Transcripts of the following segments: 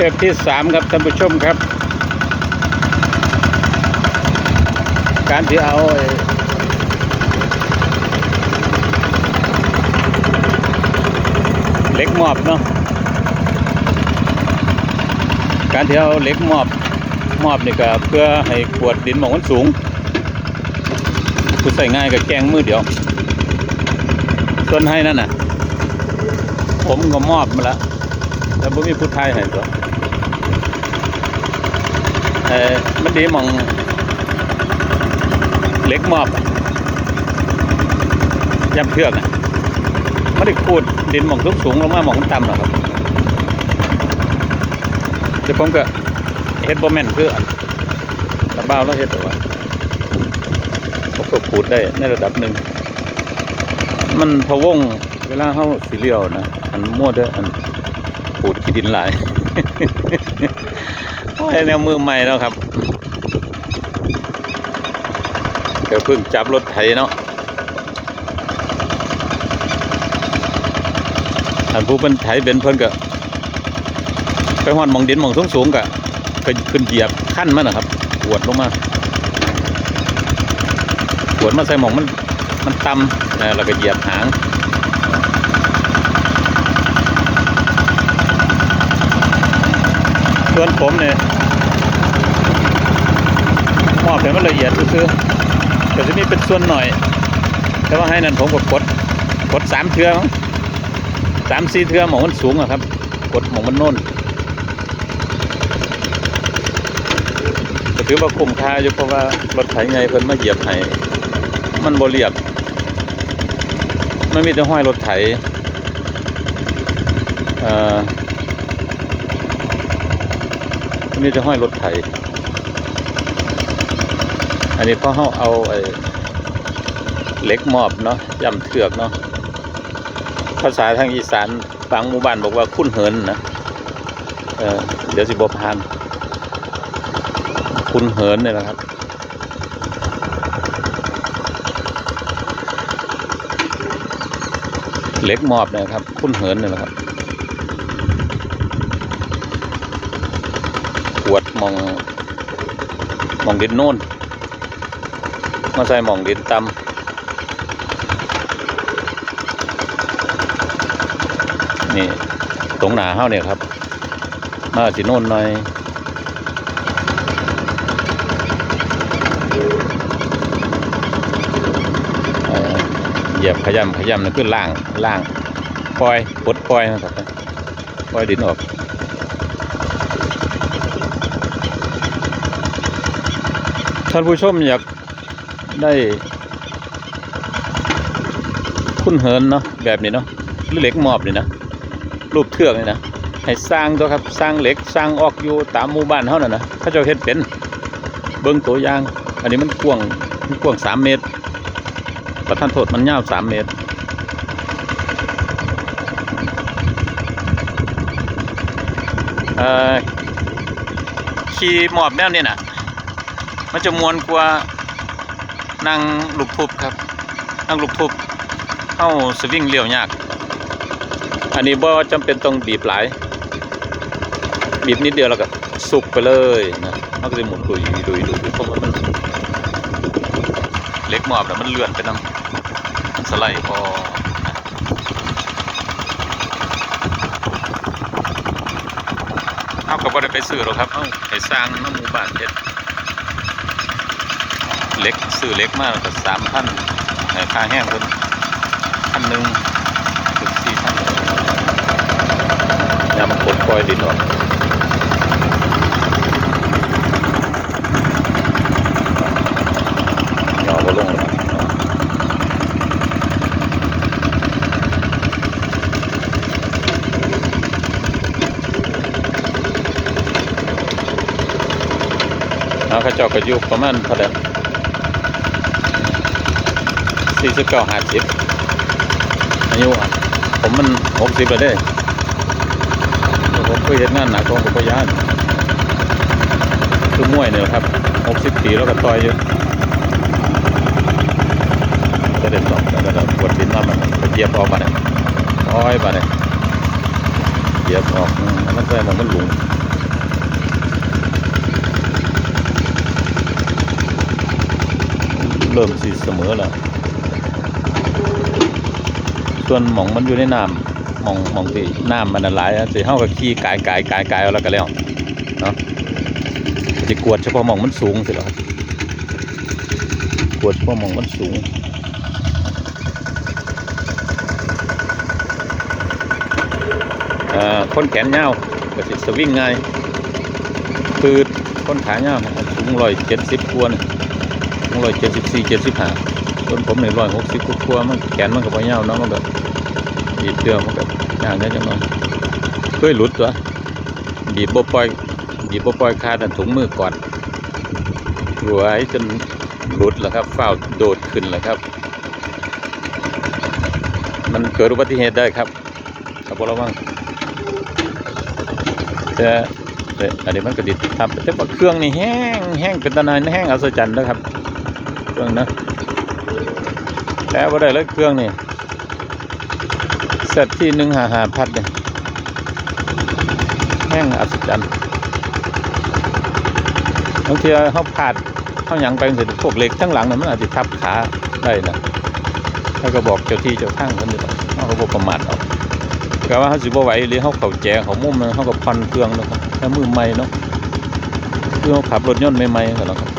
ทปที่สามครับท่านผู้ชมครับ การที่เอาเหล็กมอบเนาะการที่เอาเหล็กมอบมอบนี่ก็เพื่อให้กวดดินหมองมันสูงผู้ใส่ง่ายกับแกงมือเดียว ส่วนให้นั่นน่ะ ผมก็มอบมาแล้วแล้วผมมีผู้ไทยให้ตัว เออมันดีหมองเล็กมอบอะย้ำเชือกอะไม่ได้ขูดดินหมองสูงสูงลงมาหมองต่ำหรอกครับแต่ผมก็เฮ็ดบ่แม่นคืออันตะบ้าแล้วเฮ็ดแต่ว่าผมก็ขูดได้ในระดับหนึ่งมันพะวงเวลาเข้าสีเลียวนะอันมั่วเด้ออันขูดขี้ดินหลาย โอ้แนวมือใหม่แล้วครับก็เพิ่งจับรถไถเนาะอันผู้เป็นไถเป็นเพิ่นก็ไปหอนมองดินมองสูงสูงก็ก็ขึ้นเหยียบขั้นมันนะครับปวดลงมาปวดมาใส่หมองมันมันต่ำแล้วก็เหยียบหาง ส่วนผมเนี่ยมอบให้มันละเอียดคือๆแต่จะมีเป็นส่วนหน่อย แต่ว่าให้นั่นผมก็กดกดสามเทือมั้งสามสี่เทือหมองมันสูงอะครับ กดหมองมันโน่นถือว่าคุ้มค่าอยู่เพราะว่ารถไถไงเพิ่นมาเหยียบให้มันบ่เรียบมันมีแต่ห้อยรถไถเอ่อ อั นี้จะห้อยรถไถ อันนี้เพราเขาเอาไอ้เหล็กมอบเนาะย่ำเถือกเนาะ ภาษาทางอีสานบางหมู่บ้านบอกว่าคุ้นเหินนะ เออเดี๋ยวสิบพาน คุ้นเหินเนี่ยนะครับเหล็กมอบเนี่ยครับ คุ้นเหินเนี่ยนะครับ วดหมองหมองดินโน่นมาใส่หมองดินตำนี่ตรงหนาเฮ้าเนี่ยครับ มาสิโน่นหน่อยเหยียบขยำขยำนั่นคือล่างล่างปล่อยปลดปล่อยนะครับปล่อยดินออก ท่านผู้ชมอยากได้คุ้นเหินเนาะแบบนี้เนาะหรือเหล็กหมอบนี่นะรูปเทือกนี่นะให้สร้างตัวครับสร้างเหล็กสร้างออกอยู่ตามหมู่บ้านเท่านั้นนะเขาเจะเฮ็ดเป็นเบิ้งตัวอย่าง อันนี้มันกว้างมันกว้างสามเมตร ประท่านโทษมันยาวสามเมตรเออขี่หมอบแนวนี้น่ะ มันจะมวนกว่านั่งลูกทุบครับนั่งลูกทุบเข้าสวิงเลี้ยวยาก อันนี้บ่จำเป็นต้องบีบหลาย บีบนิดเดียวแล้วก็สุกไปเลยนะมันก็จะหมุนดุยดุยดุยเพราะว่ามันเล็กมอบแล้วมันเลื่อนไปน้ำมันสไลด์พอเอาก็บ่ได้ไปซื้อหรอกครับเอาไปสร้างน้ำหมู่บ้านเฮ็ด เล็กซื้อเล็กมากก็สามพันค่าแห้งคนพันหนึ่งถึงสี่พันยามันกดปล่อยดินออกเลยเอาเข้าเจ้าก็อยู่ประมาณเท่าไหร่ สี่สิบเก้าห้าสิบอายุผมมันหกสิบแล้วเด้ผมเคยเห็นงานหนักของผมก็ยานคือมวยเนี่ยครับหกสิบปีแล้วก็ต่อยอยู่ก็เด็ดสองแล้วก็ปวดดินมาบันเจียบออกมาเนี่ยอ้อยมาเนี่ยเจียบออกมันใส่มอนมันหลุมเริ่มสีเสมอแล้ว ส่วนหมองมันอยู่ในน้ำหมองหมองที่น้ำมันน่ะหลายสิเฮาก็ขี่กายกายกายกายเอาแล้วก็แล้วเนาะสิกวดเฉพาะหมองมันสูงสิแล้วครับกวดเฉพาะหมองมันสูงอ่อคนแขนยาวก็สิสวิงง่ายคือคนขายาวนะครับสูงร้อยเจ็ดสิบกวนสูงร้อยเจ็ดสิบสี่เจ็ดสิบห้า ส่วนผมในร้อยหกสิบกว่าๆมันแขนมันก็บ่ยาวเนาะมันก็บีบเดือมันก็ย่างได้จังหน่อยเคยหลุดตัวบีบบ่ปล่อยบีบบ่ปล่อยคาดันถุงมือก่อนรวยจนหลุดแล้วครับเฝ้าโดดขึ้นแล้วครับ มันเกิดอุบัติเหตุได้ครับครับบ่ระวังแต่แต่อันนี้มันก็ดิดทำแต่ว่าเครื่องนี่แห้งแห้งเป็นตะนายแห้งอัศจรรย์นะครับ เครื่องนะ แต่ว่าได้เลยเครื่องนี่เสร็จที่หนึ่งหาหาพัดเนี่ยแห้งอัศจรรย์บางทีเขาพลาดเขาหยังไปเสร็จพวกเหล็กทั้งหลังเนี่ยมันอาจจะทับขาได้นะถ้าก็บอกเจ้าที่เจ้าข้างคนนี้เขาก็บอกประมาทเอาก็ว่าเขาสิบ่ไหวหรือเขาเข้าแจเขามุมเลยเขาก็พันเครื่องนะครับถ้ามือใหม่เนาะคือขาขับรถยนต์ใหม่ๆกันเนาะครับ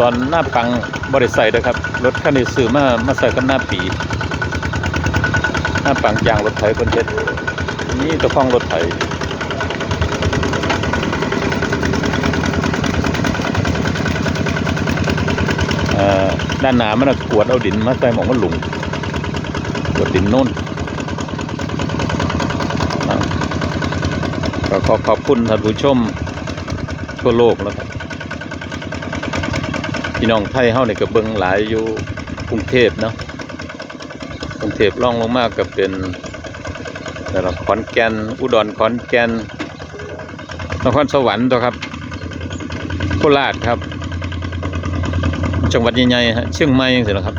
ตอนหน้าปังบริใส่นะครับ รถคันนี้ซื้อมามาใส่กันหน้าปี หน้าปังยางรถไถคนเฮ็ดนี่เจ้องรถไถด้านหน้ามันนะกวดเอาดินมาใส่หมองมันหลุมกวดดินโน่นอ่าก็ขอขอบคุณท่านผู้ชมทั่วโลกแล้วครับ พี่น้องไทยเฮาเนี่ยก็เบิ่งหลายอยู่กรุงเทพเนาะกรุงเทพล่องลงมากก็เป็นแต่ละขอนแก่นอุดรขอนแก่นนครสวรรค์ตัวครับโคราชครับ จังหวัดใหญ่ๆฮะเชียงใหม่ยังเสร็จแล้วครับ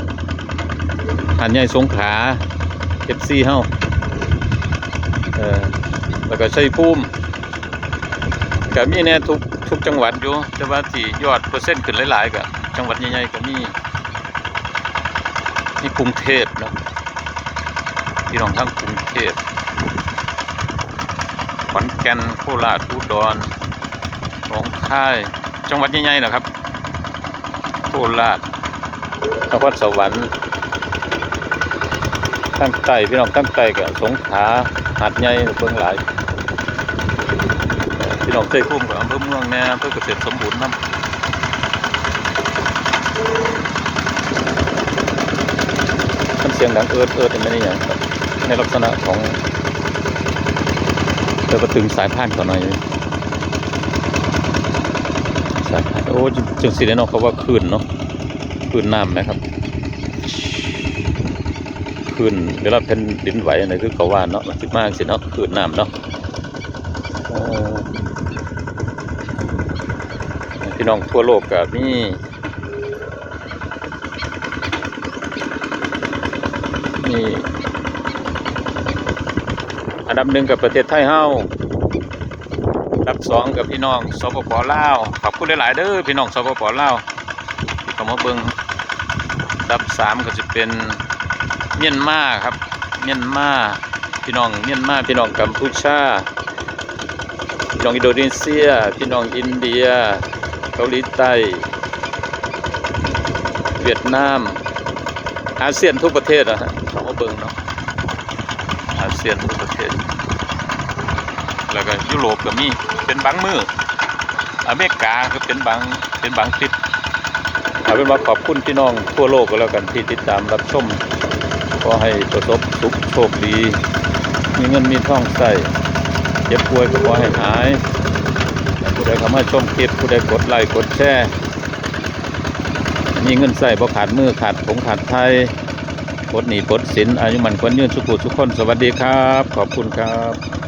หาดใหญ่สงขลาเอฟซีเฮาเออแล้วก็ชัยภูมิก็มีแน่ทุกทุกจังหวัดอยู่แต่ว่าที่ยอดเปอร์เซ็นต์ขึ้นหลายๆก็ จังหวัดใหญ่ๆก็มีมีกรุงเทพเนาะพี่น้องทั้งกรุงเทพขอนแก่นโคราชอุดรหนองคาย จังหวัดใหญ่ๆนะครับโคราชนครสวรรค์ตั้งใต้พี่น้องตั้งใต้กับสงขลาหาดใหญ่เบิ่งหลายพี่น้องเคยคุ้มกับอำเภอเมืองแน่อำเภอเกษตรสมบูรณ์น้ำมันเสียงดังเอิดเอิดนี่ไม่ได้อย่างในลักษณะของเดี๋ยวก็ตึงสายพานก่อนหน่อยสายพานโอ้จึงจึงสิได้เนาะเขาว่าคืนเนาะคืนน้ำนะครับคืนเวลาเป็นดินไหวอะไรคือเขาว่าเนาะมันสิมากสิเนาะคืนน้ำเนาะพี่น้องทั่วโลกกับนี่ นี่อันดับหนึ่งกับประเทศไทยเฮาอันดับสองกับพี่น้องสปปลาวขอบคุณหลายๆเด้อพี่น้องสปปลาวที่เข้ามาเบิ่งอันดับสามก็จะเป็นเมียนมาครับ เมียนมาพี่น้องเมียนมาพี่น้องกัมพูชาพี่น้องอินโดนีเซีย พี่น้องอินเดีย เกาหลีใต้ เวียดนาม อาเซียนทุกประเทศนะฮะ เขามาเบิ่งเนาะอาเซียนทุกประเทศ แล้วก็ยุโรปก็มีเป็นบางมืออเมริกาก็เป็นบางเป็นบางคลิปเอาเป็นว่าขอบคุณพี่น้องทั่วโลกก็แล้วกันที่ติดตามรับชมขอให้ประสบสุขโชคดี มีเงินมีทองใส่เจ็บป่วยก็ขอให้หายผู้ใดเข้ามาชมคลิปผู้ใดกดไลค์กดแชร์มีเงินใส่บ่ขาดมือขาดผงขาดไทย ปลดหนี้ปลดสินอายุมันควรยืนสุขุสุขคน สวัสดีครับ ขอบคุณครับ